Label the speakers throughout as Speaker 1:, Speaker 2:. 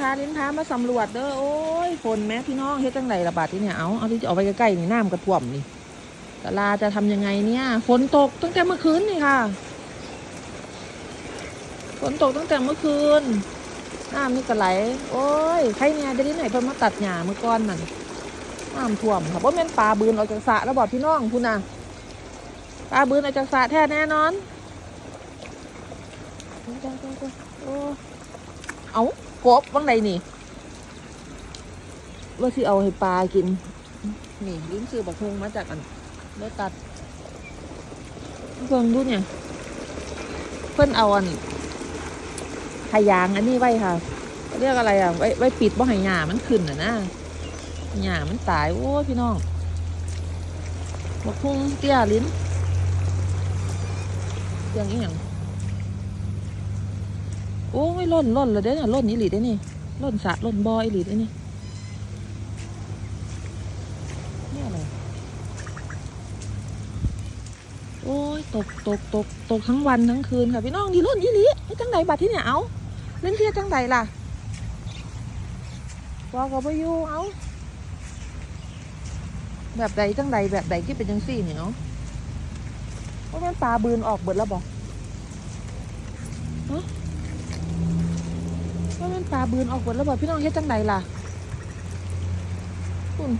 Speaker 1: ทาลิ้นท้ามาสำรวจเด้อโอ้ยฝนแม่พี่น้องเฮ็ดจังไรระบาดที่เนี่ยเอาเอาที่จะเอาไปใกล้ๆนี่น้ำกระท่วมนี่ตลาจะทำยังไงเนี่ยฝนตกตั้งแต่เมื่อคืนนี่ค่ะฝนตกตั้งแต่เมื่อคืนน้ำนี่ก็ไหล โอ้ยใครเนี่ยจะได้ไหนเพิ่นมาตัดหญ้าเมื่อก่อนนั่นน้ำท่วมค่ะเพราะแม่นปลาบืนออกจากสระแล้วบอกพี่น้องคุณน่ะปลาบืนออกจากสระแท้แน่นอนโอ้เอา กบวังใดนี่ ว่าที่เอาให้ปลากิน นี่ลิ้นซื้อบักฮงมาจากอันรถตัดเพิ่งดูเนี่ย เพิ่นเอาอันขยางอันนี้ไว้ค่ะ เรียกอะไรอะ ไว้ไว้ปิดบ่ให้หญ้ามันขึ้นอะนะหญ้ามันตาย โอ้ยพี่น้องบักฮงเตี้ยลิ้นเรื่องอีหยัง โอ้ยล่นล่นเลยเด้เนี่ยล่นอีหลีได้นี่ล่นสระล่นบอยอีหลีได้นี่นี่อะไรโอ้ยตกตกตกตกทั้งวันทั้งคืนค่ะพี่น้องดีร่นยี่ลีไอ้จังใดบัดที่เนี่ยเอาเล่นเทียจังใดล่ะบอกกับไปยูเอาแบบใดจังใดแบบใดที่เป็นจังสี่เนี่ยเนาะว่ามันปลาบืนออกเบิดแล้วบอกฮะ ว่ามันปลาบืนออกเบิดแล้วบอกพี่น้องเฮ็ดจังใดล่ะคุณ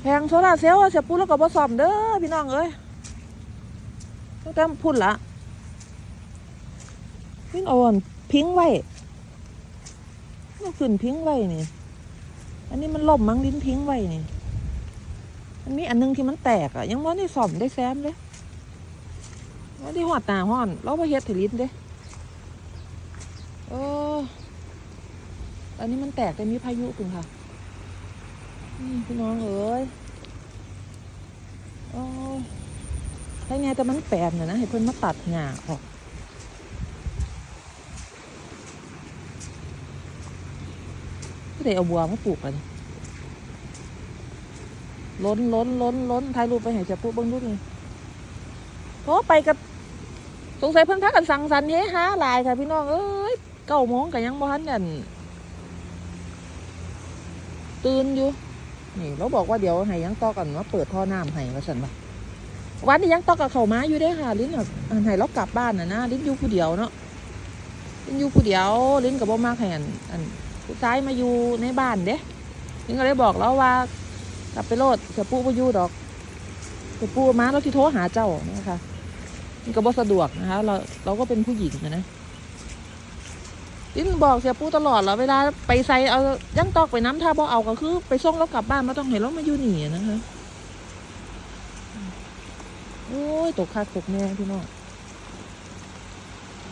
Speaker 1: แพงโซลาเซลเสียปูแล้วก็บ่ซ่อมเด้อพี่น้องเอ้ยตั้งแต่พุ่นละพี่อ่อนพิงไว้มันขึ้นพิงไว้นี่ อันนี้มันล่มมั้งลิ้นพิงไว้นี่มันมีอันนึงที่มันแตกอะยังว่าได้ซ่อมได้แซมเลย ว่ได้หอดตาห้อน เราไปเฮ็ดถิลิ้นเด้เอออันนี้มันแตกแต่มีพายุคุณค่ะ นี่พี่น้องเอ้ยโอ้ยใช่ไงแต่มันแปลกนะนะให้เพิ่อนมาตัดหญ้าออกไม่ได้เอาบัวมาปลูกกันล้นล้นล้นล้นถ่ายรูปไปให้เจะปุ๊บเบิ้งดูนี่ เพราะไปกับสงสัยเพิ่นพักกันสังสรรค์เฮฮาหลายค่ะพี่น้องเอ้ยเก้าโมงกันยังบ่ทันนั่นตื่นอยู่นี่เราบอกว่าเดี๋ยวให้ยังตอกันว่าเปิดท่อน้ำให้ว่าสันว่าวันนี้ยังตอกับเขามาอยู่ได้ค่ะลิ้นแบบอันให้เรากลับบ้านนะนะลิ้นอยู่ผู้เดียวเนาะลิ้นอยู่ผู้เดียว ลิ้นกับบ่มากให้อันอันผู้ชายมาอยู่ในบ้านเด้ลิ้นก็เลยบอกเราว่ากลับไปโลดเสียปู่บ่อยู่ดอกเสียปู่มาเราที่โทรหาเจ้านะคะ มันก็บ่สะดวกนะคะเราเราก็เป็นผู้หญิงนะนะลิ้นบอกเสียปูตลอดเหรอเวลาไปใส่เอายังตอกไปน้ำท่าบ่เอาก็คือ ไปส่งเรากลับบ้านมาต้องเห็นเรามาอยู่หนีนะคะโอ้ยตกคักตกแน่พี่น้อง